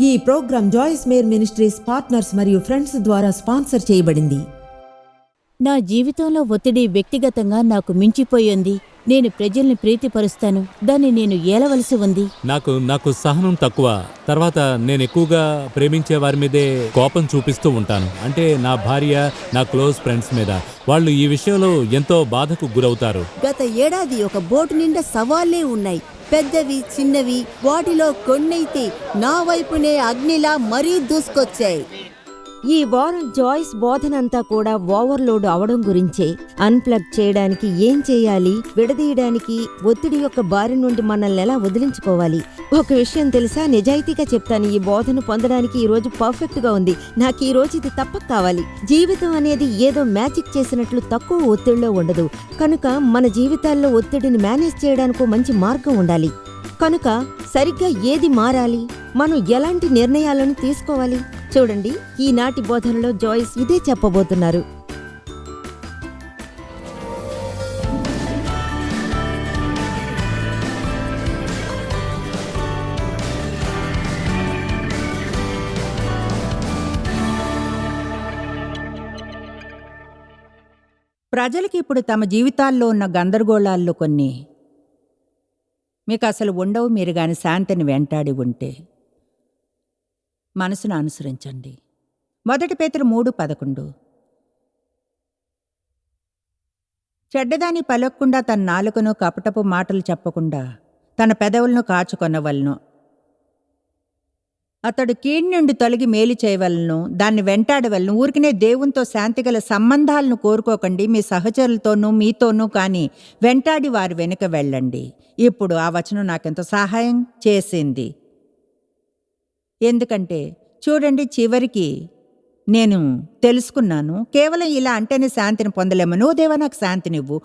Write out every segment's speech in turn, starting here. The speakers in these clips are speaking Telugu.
ఈ programme Joyce Meyer ministries partners మరియు ఫ్రెండ్స్ ద్వారా స్పాన్సర్ చేయబడింది. నా జీవితంలో ఒత్తిడి వ్యక్తిగతంగా నాకు మించిపోయింది. నేను ప్రజల్ని ప్రీతిపరుస్తాను. దాన్ని నేను ఏలవలసి ఉంది. నాకు నాకు సహనం తక్కువ. తర్వాత నేను ఎక్కువగా ప్రేమించే వారి మీదే కోపం చూపిస్తూ ఉంటాను. అంటే నా భార్య నా క్లోజ్ ఫ్రెండ్స్ మీద. వాళ్ళు ఈ విషయంలో ఎంతో బాధకు గురవుతారు. గత ఏడాది ఒక బోటు నిండా సవాళ్ళే ఉన్నాయి. పెద్దవి చిన్నవి వాటిలో కొన్నైతే నా వైపునే అగ్నిలా మరీ దూసుకొచ్చాయి. ఈ వారం జాయిస్ బోధనంతా కూడా ఓవర్లోడ్ అవడం గురించే. అన్ప్లగ్ చేయడానికి ఏం చేయాలి? విడదీయడానికి ఒత్తిడి యొక్క బారి నుండి మనల్ని ఎలా వదిలించుకోవాలి? ఒక విషయం తెలుసా? నిజాయితీగా చెప్తాను ఈ బోధన పొందడానికి ఈ రోజు పర్ఫెక్ట్గా ఉంది. నాకు ఈ రోజు ఇది తప్పక కావాలి. జీవితం అనేది ఏదో మ్యాజిక్ చేసినట్లు తక్కువ ఒత్తిడిలో ఉండదు. కనుక మన జీవితాల్లో ఒత్తిడిని మేనేజ్ చేయడానికి మంచి మార్గం ఉండాలి. కనుక సరిగ్గా ఏది మారాలి? మనం ఎలాంటి నిర్ణయాలను తీసుకోవాలి? చూడండి ఈనాటి బోధనలో జాయిస్ ఇదే చెప్పబోతున్నారు. ప్రజలకి ఇప్పుడు తమ జీవితాల్లో ఉన్న గందరగోళాల్లో కొన్ని మీకు అసలు ఉండవు మీరు గాని శాంతిని వెంటాడి ఉంటే. మనసును అనుసరించండి. మొదటి పేతురు మూడు పదకొండు. చెడ్డదాని పలక్కుండా తన నాలుకను కపటపు మాటలు చెప్పకుండా తన పెదవులను కాచుకొనవలను. అతడు కీడి నుండి తొలగి మేలు చేయవలను దాన్ని వెంటాడవలను. ఊరికినే దేవునితో శాంతిగల సంబంధాలను కోరుకోకండి. మీ సహచరులతోనూ మీతోనూ కానీ వెంటాడి వారి వెనుక వెళ్ళండి. ఇప్పుడు ఆ వచనం నాకెంత సహాయం చేసింది. ఎందుకంటే చూడండి చివరికి నేను తెలుసుకున్నాను కేవలం ఇలా అంటేనే శాంతిని పొందలేము. నువ్వు దేవా నాకు శాంతినివ్వు.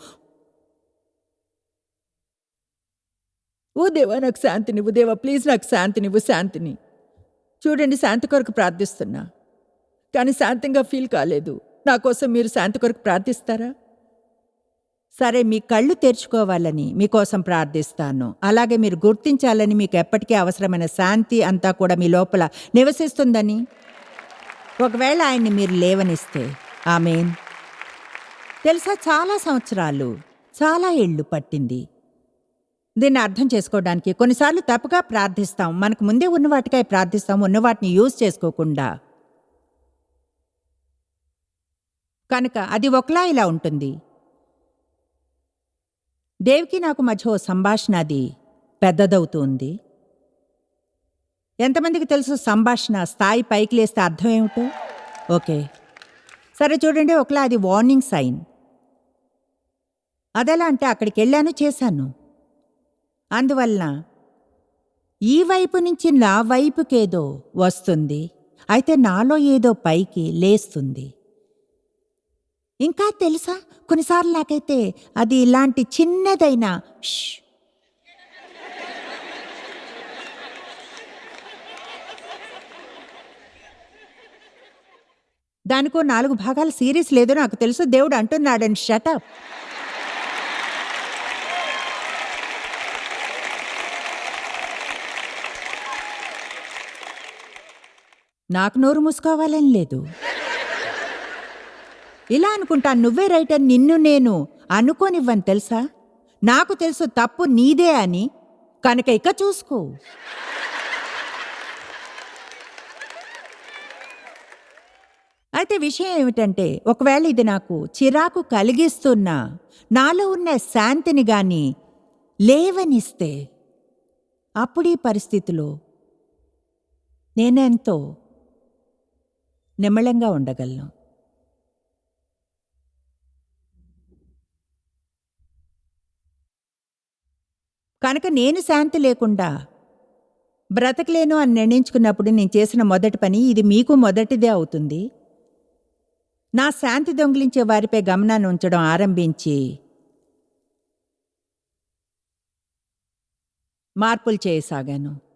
ఓ దేవా నాకు శాంతినివ్వు. దేవా ప్లీజ్ నాకు శాంతినివ్వు శాంతిని. చూడండి శాంతి కొరకు ప్రార్థిస్తున్నా. కానీ శాంతంగా ఫీల్ కాలేదు. నా కోసం మీరు శాంతి కొరకు ప్రార్థిస్తారా? సరే మీ కళ్ళు తెరుచుకోవాలని మీకోసం ప్రార్థిస్తాను. అలాగే మీరు గుర్తించాలని మీకు ఎప్పటికీ అవసరమైన శాంతి అంతా కూడా మీ లోపల నివసిస్తుందని. ఒకవేళ ఆయన్ని మీరు లేవనిస్తే ఆమెన్. తెలుసా చాలా సంవత్సరాలు చాలా ఏళ్ళు పట్టింది. దీన్ని అర్థం చేసుకోవడానికి కొన్నిసార్లు తప్పుగా ప్రార్థిస్తాం. మనకు ముందే ఉన్న వాటికై ప్రార్థిస్తాం. ఉన్న వాటిని యూజ్ చేసుకోకుండా. కనుక అది ఒకలా ఇలా ఉంటుంది. దేవికి నాకు మధ్య ఓ సంభాషణ అది పెద్దదవుతుంది. ఎంతమందికి తెలుసు సంభాషణ? స్థాయి పైకి లేస్తే అర్థం ఏమిటో? ఓకే. సరే చూడండి ఒకలా అది వార్నింగ్ సైన్. అదెలా అంటే అక్కడికి వెళ్ళాను చేశాను. అందువలన ఈ వైపు నుంచి నా వైపుకేదో వస్తుంది అయితే నాలో ఏదో పైకి లేస్తుంది. ఇంకా తెలుసా? కొన్నిసార్లు నాకైతే అది ఇలాంటి చిన్నదైన ష్. దానికో నాలుగు భాగాల సీరీస్ లేదో నాకు తెలుసు. దేవుడు అంటున్నాడని షటప్ నాకు నోరు మూసుకోవాలని లేదు. ఇలా అనుకుంటా నువ్వే రైట్ అని నిన్ను నేను అనుకోనివ్వని తెలుసా? నాకు తెలుసు తప్పు నీదే అని. కనుక ఇక చూసుకో. అయితే విషయం ఏమిటంటే ఒకవేళ ఇది నాకు చిరాకు కలిగిస్తున్నా నాలో ఉన్న శాంతిని గాని లేవనిస్తే అప్పుడు ఈ పరిస్థితిలో నేనెంతో నిమ్మళంగా ఉండగలను. కనుక నేను శాంతి లేకుండా బ్రతకలేను అని నిర్ణయించుకున్నప్పుడు నేను చేసిన మొదటి పని ఇది మీకు మొదటిదే అవుతుంది. నా శాంతి దొంగిలించే వారిపై గమనాన్ని ఉంచడం ఆరంభించి మార్పులు చేయసాగాను.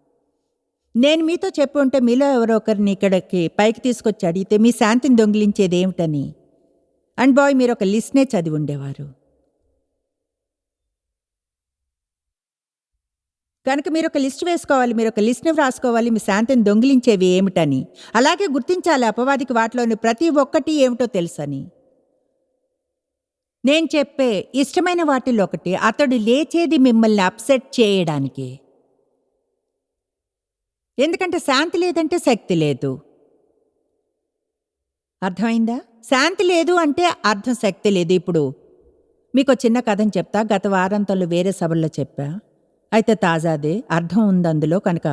నేను మీతో చెప్పి ఉంటే మీలో ఎవరో ఒకరిని ఇక్కడికి పైకి తీసుకొచ్చి అడిగితే మీ శాంతిని దొంగిలించేది ఏమిటని? అండ్ బాయ్ మీరు ఒక లిస్ట్నే చదివి ఉండేవారు. కనుక మీరు ఒక లిస్ట్ వేసుకోవాలి మీరు ఒక లిస్ట్ని వ్రాసుకోవాలి మీ శాంతిని దొంగిలించేవి ఏమిటని? అలాగే గుర్తించాలి అపవాదికి వాటిలోని ప్రతి ఒక్కటి ఏమిటో తెలుసని. నేను చెప్పే ఇష్టమైన వాటిలో ఒకటి అతడు లేచేది మిమ్మల్ని అప్సెట్ చేయడానికి. ఎందుకంటే శాంతి లేదంటే శక్తి లేదు. అర్థమైందా? శాంతి లేదు అంటే అర్థం శక్తి లేదు. ఇప్పుడు మీకు చిన్న కథని చెప్తా. గత వారంతలు వేరే సభల్లో చెప్పా. అయితే తాజాదే అర్థం ఉంది అందులో కనుక.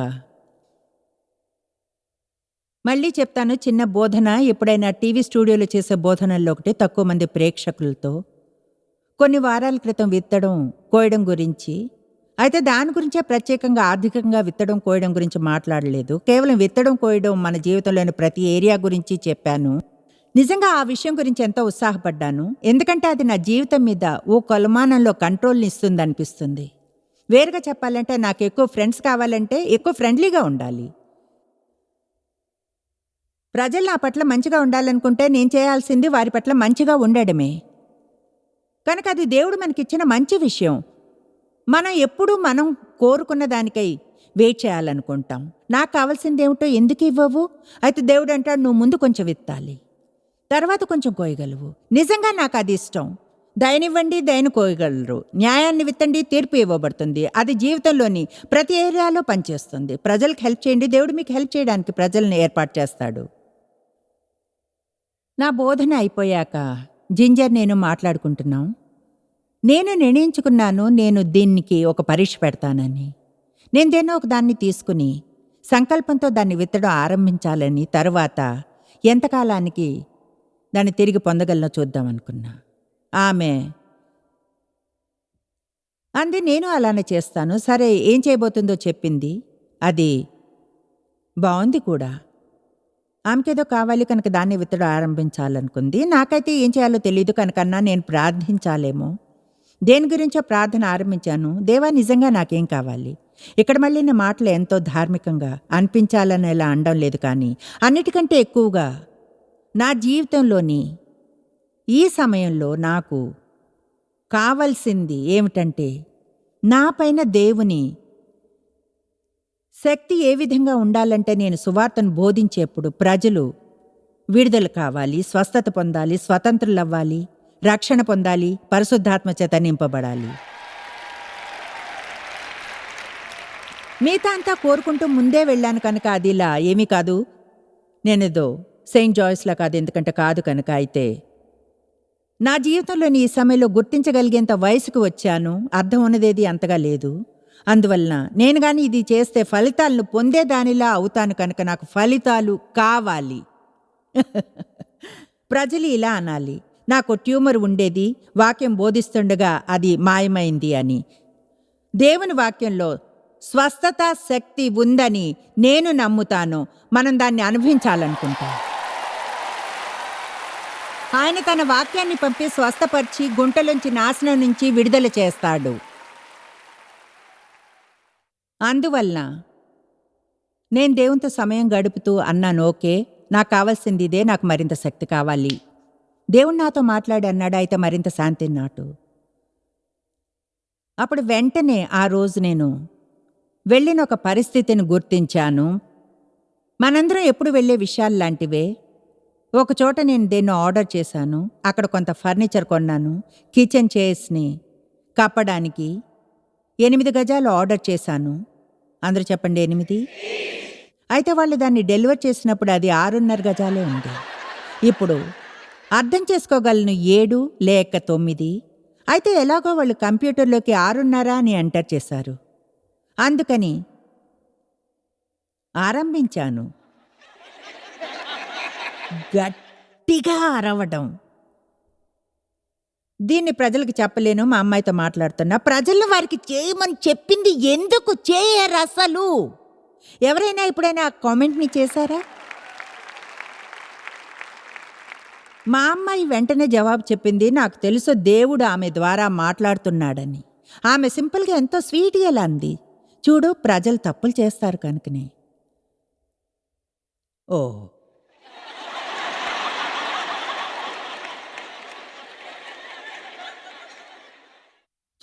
మళ్ళీ చెప్తాను చిన్న బోధన. ఎప్పుడైనా టీవీ స్టూడియోలో చేసే బోధనల్లో ఒకటి తక్కువ మంది ప్రేక్షకులతో. కొన్ని వారాల క్రితం విత్తడం కోయడం గురించి. అయితే దాని గురించే ప్రత్యేకంగా ఆర్థికంగా విత్తడం కోయడం గురించి మాట్లాడలేదు. కేవలం విత్తడం కోయడం మన జీవితంలోని ప్రతి ఏరియా గురించి చెప్పాను. నిజంగా ఆ విషయం గురించి ఎంతో ఉత్సాహపడ్డాను. ఎందుకంటే అది నా జీవితం మీద ఓ కొలమానంలో కంట్రోల్ని ఇస్తుంది అనిపిస్తుంది వేరుగా చెప్పాలంటే నాకు ఎక్కువ ఫ్రెండ్స్ కావాలంటే ఎక్కువ ఫ్రెండ్లీగా ఉండాలి. ప్రజలు నా పట్ల మంచిగా ఉండాలనుకుంటే నేను చేయాల్సింది వారి పట్ల మంచిగా ఉండడమే. కనుక అది దేవుడు మనకిచ్చిన మంచి విషయం. మనం ఎప్పుడూ మనం కోరుకున్న దానికై వెయిట్ చేయాలనుకుంటాం. నాకు కావాల్సింది ఏమిటో ఎందుకు ఇవ్వవు? అయితే దేవుడు అంటాడు నువ్వు ముందు కొంచెం విత్తాలి తర్వాత కొంచెం కోయగలవు. నిజంగా నాకు అది ఇష్టం. దయనివ్వండి దయను కోయగలరు. న్యాయాన్ని విత్తండి తీర్పు ఇవ్వబడుతుంది. అది జీవితంలోని ప్రతి ఏరియాలో పనిచేస్తుంది. ప్రజలకు హెల్ప్ చేయండి. దేవుడు మీకు హెల్ప్ చేయడానికి ప్రజల్ని ఏర్పాటు చేస్తాడు. నా బోధన అయిపోయాక జింజర్ నేను మాట్లాడుకుంటున్నాం. నేను నిర్ణయించుకున్నాను నేను దీనికి ఒక పరీక్ష పెడతానని. నేను దేన్నో ఒక దాన్ని తీసుకుని సంకల్పంతో దాన్ని విత్తడం ఆరంభించాలని తరువాత ఎంతకాలానికి దాన్ని తిరిగి పొందగలనో చూద్దాం అనుకున్నా. ఆమె అంది నేను అలానే చేస్తాను. సరే ఏం చేయబోతుందో చెప్పింది. అది బాగుంది కూడా. ఆమెకేదో కావాలి కనుక దాన్ని విత్తడం ఆరంభించాలనుకుంది. నాకైతే ఏం చేయాలో తెలియదు కనుకన్నా నేను ప్రార్థించాలేమో. దేని గురించో ప్రార్థన ఆరంభించాను. దేవా నిజంగా నాకేం కావాలి? ఇక్కడ మళ్ళీ నా మాటలు ఎంతో ధార్మికంగా అనిపించాలని ఇలా అనడం లేదు కానీ అన్నిటికంటే ఎక్కువగా నా జీవితంలోని ఈ సమయంలో నాకు కావలసింది ఏమిటంటే నా పైన దేవుని శక్తి ఏ విధంగా ఉండాలంటే నేను సువార్తను బోధించేప్పుడు ప్రజలు విడుదల కావాలి స్వస్థత పొందాలి స్వతంత్రులవ్వాలి. రక్షణ పొందాలి పరిశుద్ధాత్మ చేత నింపబడాలి. మిగతా అంతా కోరుకుంటూ ముందే వెళ్ళాను కనుక అది ఇలా ఏమీ కాదు. నేనేదో సెయింట్ జాయిస్లా కాదు ఎందుకంటే కాదు కనుక అయితే. నా జీవితంలోని ఈ సమయంలో గుర్తించగలిగేంత వయసుకు వచ్చాను అర్థం ఉన్నదేది అంతగా లేదు. అందువలన నేను కానీ ఇది చేస్తే ఫలితాలను పొందేదానిలా అవుతాను కనుక నాకు ఫలితాలు కావాలి. ప్రజలు ఇలా అనాలి. నాకు ట్యూమర్ ఉండేది వాక్యం బోధిస్తుండగా అది మాయమైంది అని. దేవుని వాక్యంలో స్వస్థత శక్తి ఉందని నేను నమ్ముతాను. మనం దాన్ని అనుభవించాలనుకుంటాం. ఆయన తన వాక్యాన్ని పంపి స్వస్థపరిచి గుంటలోంచి నాశనం నుంచి విడుదల చేస్తాడు. అందువలన నేను దేవునితో సమయం గడుపుతూ అన్నాను ఓకే నాకు కావాల్సింది ఇదే నాకు మరింత శక్తి కావాలి. దేవుడు నాతో మాట్లాడి అన్నాడు అయితే మరింత శాంతి నాటు. అప్పుడు వెంటనే ఆ రోజు నేను వెళ్ళిన ఒక పరిస్థితిని గుర్తించాను. మనందరం ఎప్పుడు వెళ్ళే విషయాలు లాంటివే. ఒక చోట నేను దేన్నో ఆర్డర్ చేశాను. అక్కడ కొంత ఫర్నిచర్ కొన్నాను. కిచెన్ చైర్స్ని కప్పడానికి ఎనిమిది గజాలు ఆర్డర్ చేశాను. అందరూ చెప్పండి ఎనిమిది? అయితే వాళ్ళు దాన్ని డెలివర్ చేసినప్పుడు అది ఆరున్నర గజాలే ఉంది. ఇప్పుడు అర్థం చేసుకోగలను ఏడు లేక తొమ్మిది. అయితే ఎలాగో వాళ్ళు కంప్యూటర్లోకి ఆరున్నర అని ఎంటర్ చేశారు. అందుకని ఆరంభించాను. గట్టిగా అరవడం. దీన్ని ప్రజలకు చెప్పలేను మా అమ్మాయితో మాట్లాడుతున్నా. ప్రజలు వారికి చేయమని చెప్పింది ఎందుకు? చేయరు అసలు. ఎవరైనా ఎప్పుడైనా ఆ కామెంట్ని చేశారా? మా అమ్మాయి వెంటనే జవాబు చెప్పింది నాకు తెలుసు దేవుడు ఆమె ద్వారా మాట్లాడుతున్నాడని. ఆమె సింపుల్గా ఎంతో స్వీట్గా అంది? చూడు ప్రజలు తప్పులు చేస్తారు కనుకనే. ఓ.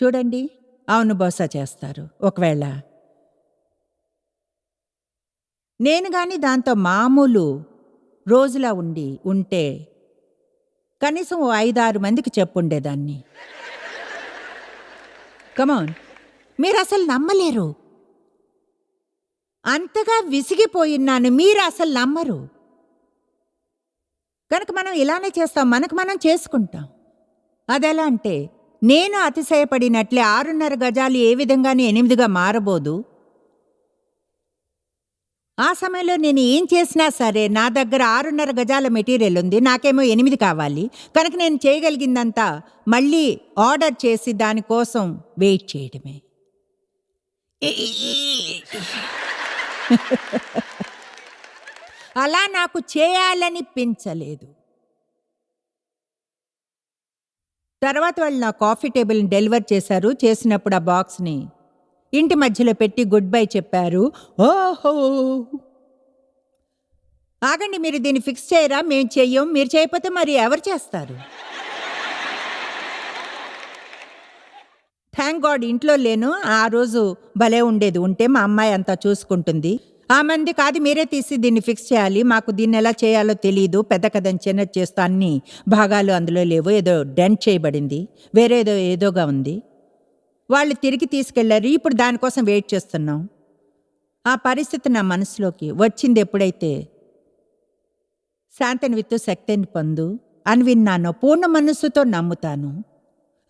చూడండి అవును బహుశా చేస్తారు. ఒకవేళ నేను గాని దాంతో మామూలు రోజులా ఉండి ఉంటే కనీసం ఓ ఐదారు మందికి చెప్పుండేదాన్ని కమాన్ మీరు అసలు నమ్మలేరు. అంతగా విసిగిపోయినాను మీరు అసలు నమ్మరు. కనుక మనం ఇలానే చేస్తాం మనకు మనం చేసుకుంటాం. అదెలా అంటే నేను అతిశయపడినట్లే ఆరున్నర గజాలు ఏ విధంగానే ఎనిమిదిగా మారబోదు ఆ సమయంలో నేను ఏం చేసినా సరే నా దగ్గర ఆరున్నర గజాల మెటీరియల్ ఉంది నాకేమో ఎనిమిది కావాలి. కనుక నేను చేయగలిగిందంతా మళ్ళీ ఆర్డర్ చేసి దానికోసం వెయిట్ చేయడమే. అలా నాకు చేయాలనిపించలేదు. తర్వాత వాళ్ళు నా కాఫీ టేబుల్ని డెలివర్ చేశారు చేసినప్పుడు ఆ బాక్స్ని ఇంటి మధ్యలో పెట్టి గుడ్ బై చెప్పారు. ఓహో! ఆగండి మీరు దీన్ని ఫిక్స్ చేయరా? మేము చెయ్యం. మీరు చేయకపోతే మరి ఎవరు చేస్తారు? థ్యాంక్ గాడ్ ఇంట్లో లేను. ఆ రోజు భలే ఉండేది. ఉంటే మా అమ్మాయి అంతా చూసుకుంటుంది. ఆ మంది కాదు మీరే తీసి దీన్ని ఫిక్స్ చేయాలి. మాకు దీన్ని ఎలా చేయాలో తెలియదు పెద్ద కథని చిన్నది చేస్తా అన్ని భాగాలు అందులో లేవు. ఏదో డెంట్ చేయబడింది. వేరేదో ఏదోగా ఉంది. వాళ్ళు తిరిగి తీసుకెళ్ళారు. ఇప్పుడు దానికోసం వెయిట్ చేస్తున్నాం. ఆ పరిస్థితి నా మనసులోకి వచ్చింది ఎప్పుడైతే శాంతిని విత్తు శక్తిని పొందు అని విన్నానో పూర్ణ మనస్సుతో నమ్ముతాను.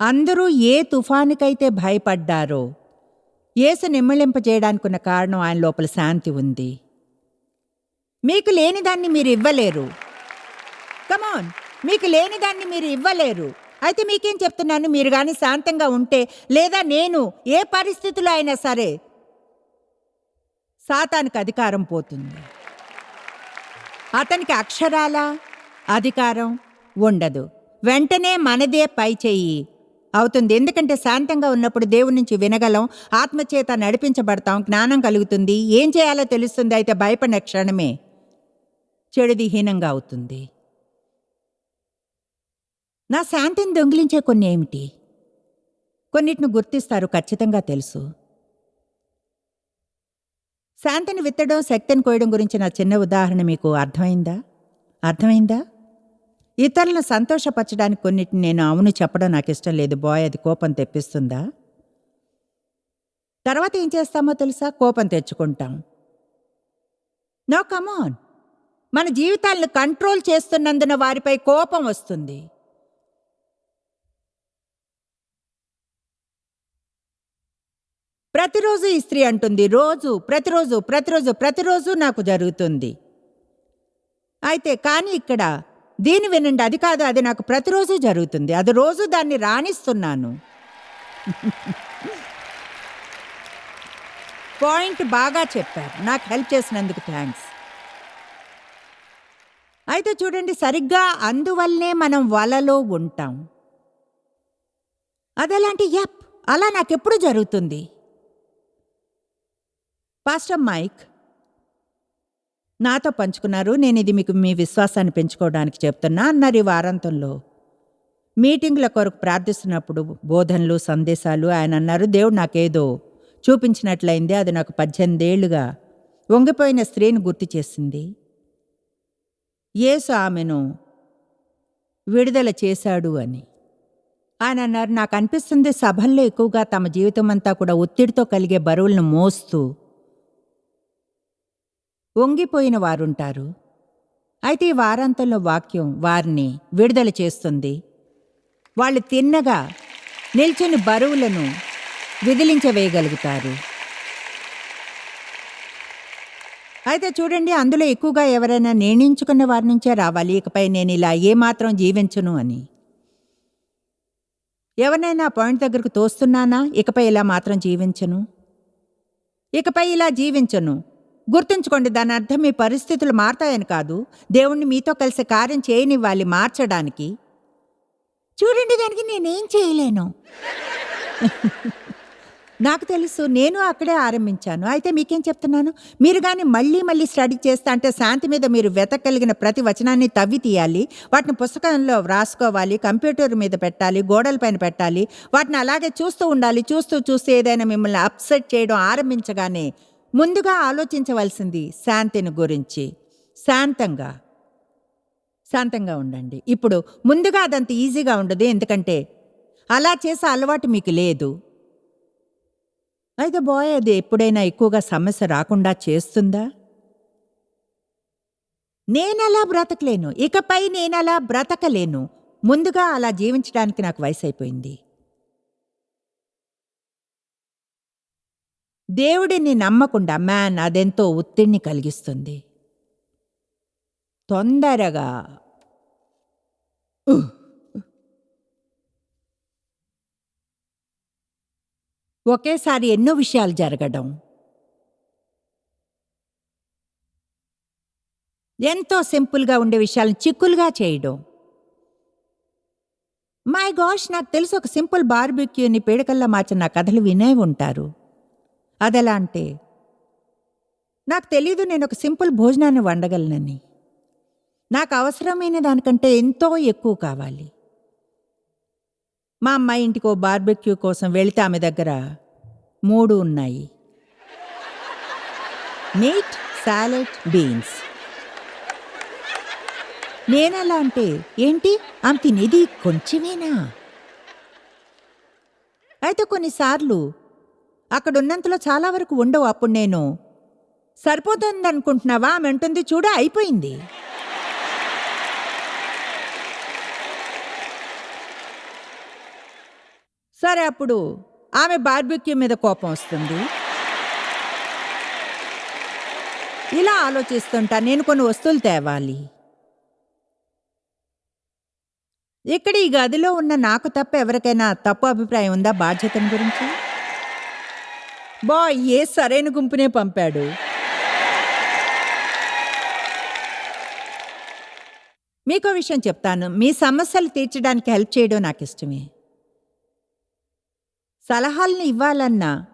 అందరూ ఏ తుఫానుకైతే భయపడ్డారో యేసు నిమ్మళింపజేయడానికున్న కారణం ఆయన లోపల శాంతి ఉంది. మీకు లేని దాన్ని మీరు ఇవ్వలేరు. కమాన్ మీకు లేని దాన్ని మీరు ఇవ్వలేరు. అయితే మీకేం చెప్తున్నాను? మీరు కానీ శాంతంగా ఉంటే లేదా నేను ఏ పరిస్థితిలో అయినా సరే సాతానికి అధికారం పోతుంది. అతనికి అక్షరాల అధికారం ఉండదు. వెంటనే మనదే పై చెయ్యి అవుతుంది. ఎందుకంటే శాంతంగా ఉన్నప్పుడు దేవుడి నుంచి వినగలం ఆత్మచేత నడిపించబడతాం జ్ఞానం కలుగుతుంది. ఏం చేయాలో తెలుస్తుంది. అయితే భయపడిన క్షణమే చెడుది హీనంగా అవుతుంది. నా శాంతిని దొంగిలించే కొన్ని ఏమిటి? కొన్నిటిని గుర్తిస్తారు ఖచ్చితంగా తెలుసు. శాంతిని విత్తడం శక్తిని కోయడం గురించి నా చిన్న ఉదాహరణ మీకు అర్థమైందా? అర్థమైందా? ఇతరులను సంతోషపరచడానికి కొన్నిటిని నేను అవును చెప్పడం నాకు ఇష్టం లేదు. బాయ్ అది కోపం తెప్పిస్తుందా? తర్వాత ఏం చేస్తామో తెలుసా? కోపం తెచ్చుకుంటాం. నో కమాన్ మన జీవితాలను కంట్రోల్ చేస్తున్నందున వారిపై కోపం వస్తుంది. ప్రతిరోజు ఈ స్త్రీ అంటుంది. రోజు ప్రతిరోజు ప్రతిరోజు ప్రతిరోజు నాకు జరుగుతుంది. అయితే కానీ ఇక్కడ దీని వినండి అది కాదు అది నాకు ప్రతిరోజు జరుగుతుంది. అది రోజు దాన్ని రాణిస్తున్నాను. పాయింట్ బాగా చెప్పారు. నాకు హెల్ప్ చేసినందుకు థ్యాంక్స్. అయితే చూడండి సరిగ్గా అందువల్లనే మనం వలలో ఉంటాం. అదెలాంటి యప్ అలా నాకెప్పుడు జరుగుతుంది? పాస్టర్ మైక్ నాతో పంచుకున్నారు. నేను ఇది మీకు మీ విశ్వాసాన్ని పెంచుకోవడానికి చెప్తున్నా. అన్నారు ఈ వారాంతంలో మీటింగ్ల కొరకు ప్రార్థిస్తున్నప్పుడు బోధనలు సందేశాలు ఆయన అన్నారు దేవుడు నాకేదో చూపించినట్లయింది. అది నాకు పద్దెనిమిదేళ్ళుగా వంగిపోయిన స్త్రీని గుర్తు చేసింది. యేసు ఆమెను విడుదల చేశాడు అని. ఆయన అన్నారు నాకు అనిపిస్తుంది సభల్లో ఎక్కువగా తమ జీవితం అంతా కూడా ఒత్తిడితో కలిగే బరువులను మోస్తూ వంగిపోయిన వారుంటారు. అయితే ఈ వారాంతంలో వాక్యం వారిని విడుదల చేస్తుంది. వాళ్ళు తిన్నగా నిల్చుని బరువులను విదిలించవేయగలుగుతారు. అయితే చూడండి అందులో ఎక్కువగా ఎవరైనా నిర్ణయించుకున్న వారి నుంచే రావాలి. ఇకపై నేను ఇలా ఏమాత్రం జీవించను అని. ఎవరినైనా పాయింట్ దగ్గరకు తోస్తున్నానా? ఇకపై ఇలా మాత్రం జీవించను? ఇకపై ఇలా జీవించను? గుర్తుంచుకోండి దాని అర్థం మీ పరిస్థితులు మారతాయని కాదు. దేవుణ్ణి మీతో కలిసి కార్యం చేయనివ్వాలి మార్చడానికి. చూడండి దానికి నేనేం చేయలేను. నాకు తెలుసు నేను అక్కడే ఆరంభించాను. అయితే మీకేం చెప్తున్నాను? మీరు కానీ మళ్ళీ మళ్ళీ స్టడీ చేస్తా అంటే శాంతి మీద మీరు వెతకలిగిన ప్రతి వచనాన్ని తవ్వి తీయాలి. వాటిని పుస్తకంలో వ్రాసుకోవాలి కంప్యూటర్ మీద పెట్టాలి గోడలపైన పెట్టాలి. వాటిని అలాగే చూస్తూ ఉండాలి. చూస్తూ చూస్తూ ఏదైనా మిమ్మల్ని అప్సెట్ చేయడం ఆరంభించగానే ముందుగా ఆలోచించవలసింది శాంతిని గురించి. శాంతంగా. శాంతంగా ఉండండి. ఇప్పుడు ముందుగా అదంత ఈజీగా ఉండదు. ఎందుకంటే అలా చేసే అలవాటు మీకు లేదు. అయితే బాయ్ అది ఎప్పుడైనా ఎక్కువగా సమస్య రాకుండా చేస్తుందా? నేనలా బ్రతకలేను. ఇకపై నేనలా బ్రతకలేను. ముందుగా అలా జీవించడానికి నాకు వయసు అయిపోయింది దేవుడిని నమ్మకుండా మ్యాన్ అదెంతో ఒత్తిడిని కలిగిస్తుంది. తొందరగా ఒకేసారి ఎన్నో విషయాలు జరగడం. ఎంతో సింపుల్గా ఉండే విషయాలను చిక్కులుగా చేయడం. మై గాష్ నాకు తెలుసు ఒక సింపుల్ బార్బిక్యూని పేడకల్లా మార్చిన నా కథలు వినే ఉంటారు. అదెలా అంటే నాకు తెలీదు నేను ఒక సింపుల్ భోజనాన్ని వండగలనని. నాకు అవసరమైన దానికంటే ఎంతో ఎక్కువ కావాలి. మా అమ్మాయి ఇంటికి ఓ బార్బెక్యూ కోసం వెళితే ఆమె దగ్గర మూడు ఉన్నాయి. Meat salad beans. నేనలా అంటే ఏంటి? ఆమె తినేది కొంచెమేనా? అయితే కొన్నిసార్లు అక్కడ ఉన్నంతలో చాలా వరకు ఉండవు అప్పుడు నేను. సరిపోతుందనుకుంటున్నావా? ఆమె అంటుంది చూడ అయిపోయింది. సరే అప్పుడు ఆమె బార్బిక్యూ మీద కోపం వస్తుంది. ఇలా ఆలోచిస్తుంటా నేను కొన్ని వస్తువులు తేవాలి. ఇక్కడ ఈ గదిలో ఉన్న నాకు తప్ప ఎవరికైనా తప్పు అభిప్రాయం ఉందా బాధ్యతను గురించి? బా ఏ సరైన గుంపునే పంపాడు? మీకో విషయం చెప్తాను. మీ సమస్యలు తీర్చడానికి హెల్ప్ చేయడం నాకు ఇష్టమే. సలహాలను ఇవ్వాలన్నా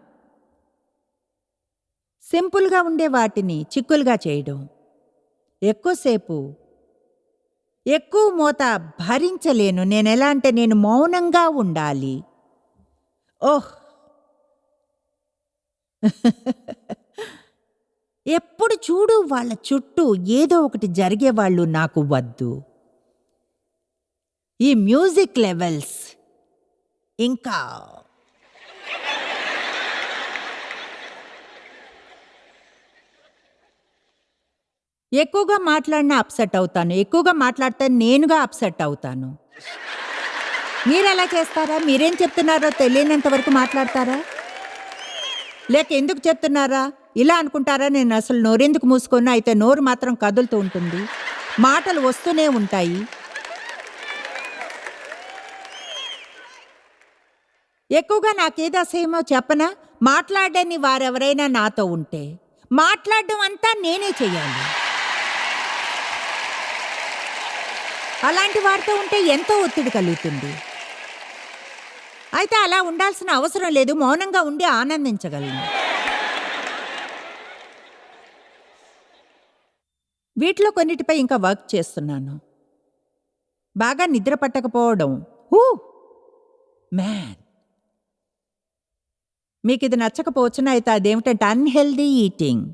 సింపుల్గా ఉండే వాటిని చిక్కులుగా చేయడం. ఎక్కువసేపు ఎక్కువ మోత భరించలేను. నేను ఎలా అంటే నేను మౌనంగా ఉండాలి. ఓహ్! ఎప్పుడు చూడు వాళ్ళ చుట్టూ ఏదో ఒకటి జరిగేవాళ్ళు నాకు వద్దు. ఈ మ్యూజిక్ లెవెల్స్ ఇంకా. ఎక్కువగా మాట్లాడినా అప్సెట్ అవుతాను. ఎక్కువగా మాట్లాడితే నేనుగా అప్సెట్ అవుతాను. మీరు ఎలా చేస్తారా? మీరేం చెప్తున్నారో తెలియనంత వరకు మాట్లాడతారా? లేక ఎందుకు చెప్తున్నారా? ఇలా అనుకుంటారా? నేను అసలు నోరెందుకు మూసుకున్నా? అయితే నోరు మాత్రం కదులుతూ ఉంటుంది. మాటలు వస్తూనే ఉంటాయి. ఎక్కువగా నాకేదో అసహ్యమో చెప్పనా? మాట్లాడని వారెవరైనా నాతో ఉంటే. మాట్లాడడం అంతా నేనే చేయాలి అలాంటి వారితో ఉంటే ఎంతో ఒత్తిడి కలుగుతుంది. అయితే అలా ఉండాల్సిన అవసరం లేదు. మౌనంగా ఉండి ఆనందించగలను. వీటిలో కొన్నిటిపై ఇంకా వర్క్ చేస్తున్నాను. బాగా నిద్ర పట్టకపోవడం. హూ! మ్యాన్! మీకు ఇది నచ్చకపోవచ్చునా? అయితే అదేమిటంటే అన్హెల్దీ ఈటింగ్.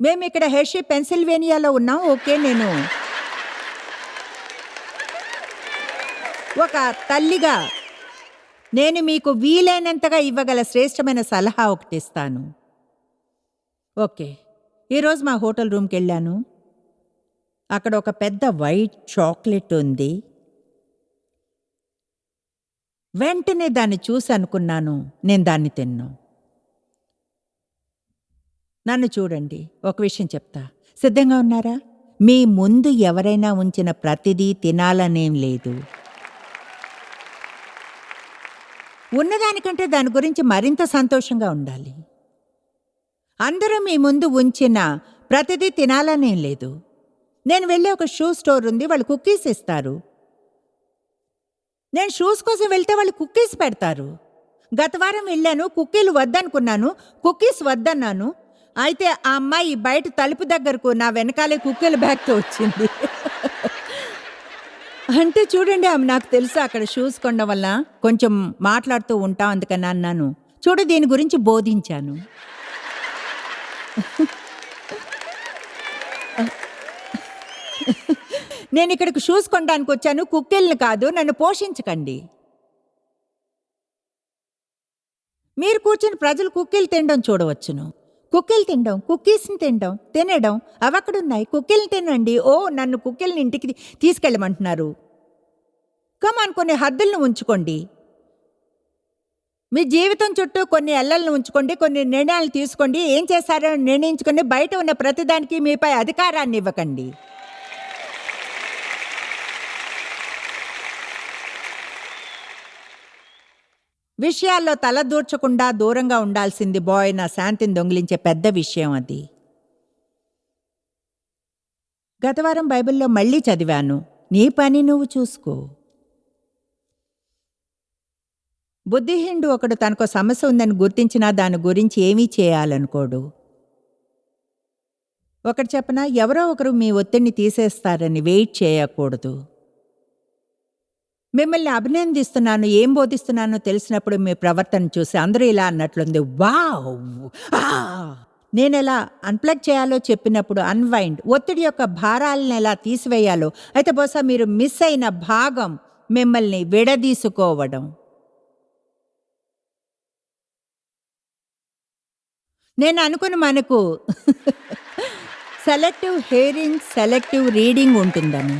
మేము ఇక్కడ హెర్షీ పెన్సిల్వేనియాలో ఉన్నాం. ఓకే నేను ఒక తల్లిగా నేను మీకు వీలైనంతగా ఇవ్వగల శ్రేష్టమైన సలహా ఒకటి ఇస్తాను. ఓకే. ఈరోజు మా హోటల్ రూమ్కి వెళ్ళాను. అక్కడ ఒక పెద్ద వైట్ చాక్లెట్ ఉంది. వెంటనే దాన్ని చూసి అనుకున్నాను నేను దాన్ని తిన్నాను నన్ను చూడండి ఒక విషయం చెప్తా. సిద్ధంగా ఉన్నారా? మీ ముందు ఎవరైనా ఉంచిన ప్రతిదీ తినాలనేం లేదు. ఉన్నదానికంటే దాని గురించి మరింత సంతోషంగా ఉండాలి. అందరూ మీ ముందు ఉంచిన ప్రతిదీ తినాలనేం లేదు. నేను వెళ్ళే ఒక షూ స్టోర్ ఉంది వాళ్ళు కుక్కీస్ ఇస్తారు. నేను షూస్ కోసం వెళ్తే వాళ్ళు కుక్కీస్ పెడతారు. గత వారం వెళ్ళాను కుక్కీలు వద్దనుకున్నాను కుక్కీస్ వద్దన్నాను. అయితే ఆ అమ్మాయి బయట తలుపు దగ్గరకు నా వెనకాలే కుక్కీల బ్యాగ్తో వచ్చింది. అంటే చూడండి ఆమె నాకు తెలుసు అక్కడ షూస్ కొనడం వల్ల కొంచెం మాట్లాడుతూ ఉంటాం అందుకని అన్నాను. చూడు దీని గురించి బోధించాను. నేను ఇక్కడికి షూస్ కొనడానికి వచ్చాను. కుక్కెల్ని కాదు నన్ను పోషించకండి. మీరు కూర్చుని ప్రజలు కుక్కీలు తినడం చూడవచ్చును. కుక్కీలు తినడం కుక్కీస్ని తినడం తినడం అవి అక్కడున్నాయి కుక్కీలు తినండి. ఓ నన్ను కుక్కీలని ఇంటికి తీసుకెళ్ళమంటున్నారు. కమాన్ కొన్ని హద్దులను ఉంచుకోండి. మీ జీవితం చుట్టూ కొన్ని ఎల్లలను ఉంచుకోండి కొన్ని నిర్ణయాలు తీసుకోండి. ఏం చేశారో నిర్ణయించుకొని బయట ఉన్న ప్రతిదానికి మీపై అధికారాన్ని ఇవ్వకండి. విషయాల్లో తల దూర్చకుండా దూరంగా ఉండాల్సింది బాయ్ నా శాంతిని దొంగిలించే పెద్ద విషయం అది. గతవారం బైబిల్లో మళ్ళీ చదివాను నీ పని నువ్వు చూసుకో. బుద్ధిహీనుడు ఒకడు తనకు సమస్య ఉందని గుర్తించినా దాని గురించి ఏమీ చేయాలనుకోడు. ఒకటి చెప్పనా ఎవరో ఒకరు మీ ఒత్తిడిని తీసేస్తారని వెయిట్ చేయకూడదు. మిమ్మల్ని అభినందిస్తున్నాను ఏం బోధిస్తున్నానో తెలిసినప్పుడు మీ ప్రవర్తన చూసి అందరూ ఇలా అన్నట్లుంది. వావ్! నేను ఎలా అన్ప్లగ్ చేయాలో చెప్పినప్పుడు అన్వైండ్. ఒత్తిడి యొక్క భారాలను ఎలా తీసివేయాలో అయితే బహుశా మీరు మిస్ అయిన భాగం మిమ్మల్ని విడదీసుకోవడం. నేను అనుకుని మనకు సెలెక్టివ్ హేరింగ్ సెలెక్టివ్ రీడింగ్ ఉంటుందని.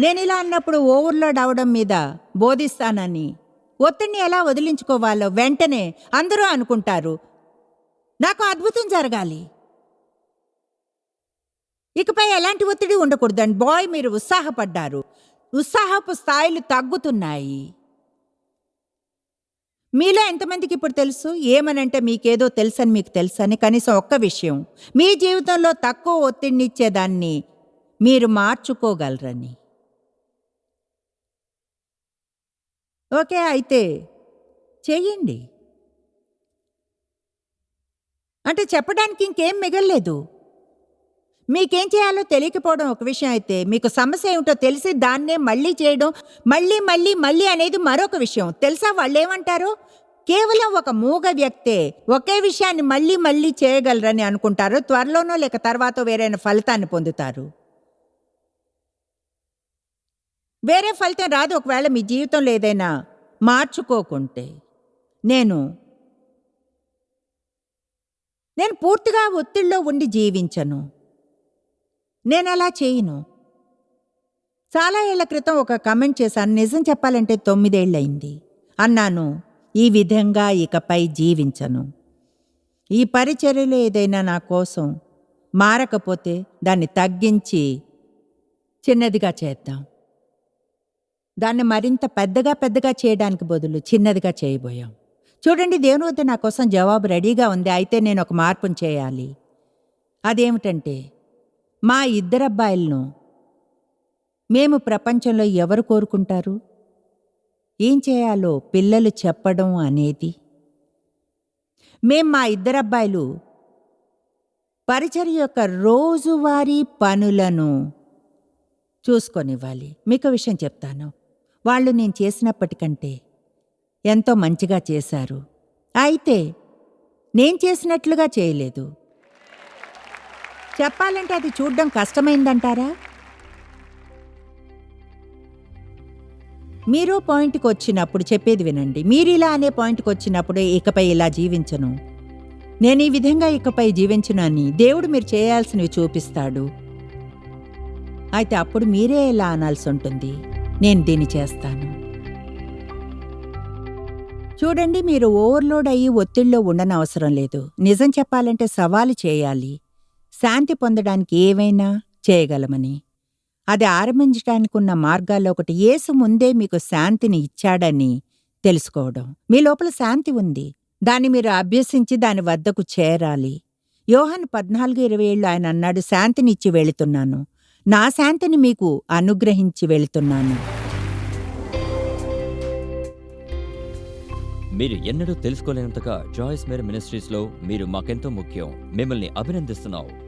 నేను ఇలా అన్నప్పుడు ఓవర్లోడ్ అవడం మీద బోధిస్తానని. ఒత్తిడిని ఎలా వదిలించుకోవాలో వెంటనే అందరూ అనుకుంటారు. నాకు అద్భుతం జరగాలి. ఇకపై ఎలాంటి ఒత్తిడి ఉండకూడదని బాయ్ మీరు ఉత్సాహపడ్డారు. ఉత్సాహపు స్థాయిలు తగ్గుతున్నాయి. మీలో ఎంతమందికి ఇప్పుడు తెలుసు? ఏమనంటే మీకేదో తెలుసని మీకు తెలుసని కనీసం ఒక్క విషయం. మీ జీవితంలో తక్కువ ఒత్తిడినిచ్చేదాన్ని మీరు మార్చుకోగలరని. ఓకే అయితే చేయండి అంటే చెప్పడానికి ఇంకేం మిగల్లేదు. మీకేం చేయాలో తెలియకపోవడం ఒక విషయం అయితే మీకు సమస్య ఏమిటో తెలిసి దాన్నే మళ్ళీ చేయడం మళ్ళీ మళ్ళీ మళ్ళీ అనేది మరొక విషయం. తెలుసా వాళ్ళు ఏమంటారు కేవలం ఒక మూగ వ్యక్తే ఒకే విషయాన్ని మళ్ళీ మళ్ళీ చేయగలరని అనుకుంటారు. త్వరలోనో లేక తర్వాత వేరైన ఫలితాన్ని పొందుతారు. వేరే ఫలితం రాదు. ఒకవేళ మీ జీవితంలో ఏదైనా మార్చుకోకుంటే. నేను నేను పూర్తిగా ఒత్తిడిలో ఉండి జీవించను. నేను అలా చేయను. చాలా ఏళ్ళ క్రితం ఒక కమెంట్ చేశాను నిజం చెప్పాలంటే తొమ్మిదేళ్ళయింది. అన్నాను ఈ విధంగా ఇకపై జీవించను. ఈ పరిచర్యలు ఏదైనా నా కోసం మారకపోతే దాన్ని తగ్గించి చిన్నదిగా చేద్దాం. దాన్ని మరింత పెద్దగా పెద్దగా చేయడానికి బదులు చిన్నదిగా చేయబోయాం. చూడండి దేవుని వద్ద నా కోసం జవాబు రెడీగా ఉంది అయితే నేను ఒక మార్పును చేయాలి. అదేమిటంటే మా ఇద్దరబ్బాయిలను మేము ప్రపంచంలో ఎవరు కోరుకుంటారు? ఏం చేయాలో పిల్లలు చెప్పడం అనేది. మేం మా ఇద్దరబ్బాయిలు పరిచర్య యొక్క రోజువారీ పనులను చూసుకొనివ్వాలి. మీకు విషయం చెప్తాను. వాళ్ళు నేను చేసినప్పటికంటే ఎంతో మంచిగా చేశారు. అయితే నేను చేసినట్లుగా చేయలేదు. చెప్పాలంటే అది చూడడం కష్టమైందంటారా? మీరు పాయింట్కి వచ్చినప్పుడు చెప్పేది వినండి. మీరు ఇలా అనే పాయింట్కి వచ్చినప్పుడు ఇకపై ఇలా జీవించను. నేను ఈ విధంగా ఇకపై జీవించను అని దేవుడు మీరు చేయాల్సినవి చూపిస్తాడు. అయితే అప్పుడు మీరే ఇలా అనాల్సి ఉంటుంది. నేను దీన్ని చేస్తాను. చూడండి మీరు ఓవర్లోడ్ అయ్యి ఒత్తిడిలో ఉండనవసరం లేదు. నిజం చెప్పాలంటే సవాలు చేయాలి. శాంతి పొందడానికి ఏవైనా చేయగలమని. అది ఆరంభించడానికిన్న మార్గాల్లో ఒకటి యేసు ముందే మీకు శాంతిని ఇచ్చాడని తెలుసుకోవడం. మీ లోపల శాంతి ఉంది. దాన్ని మీరు అభ్యసించి దాని వద్దకు చేరాలి. యోహన్ పద్నాలుగు ఇరవై ఏళ్ళు ఆయన అన్నాడు శాంతిని ఇచ్చి వెళుతున్నాను. నా శాంతిని మీకు అనుగ్రహించి వెళుతున్నాను. మీరు ఎన్నడూ తెలుసుకోలేనంతగా జాయిస్ మేర్ మినిస్ట్రీస్లో మీరు మాకెంతో ముఖ్యం. మిమ్మల్ని అభినందిస్తున్నావు.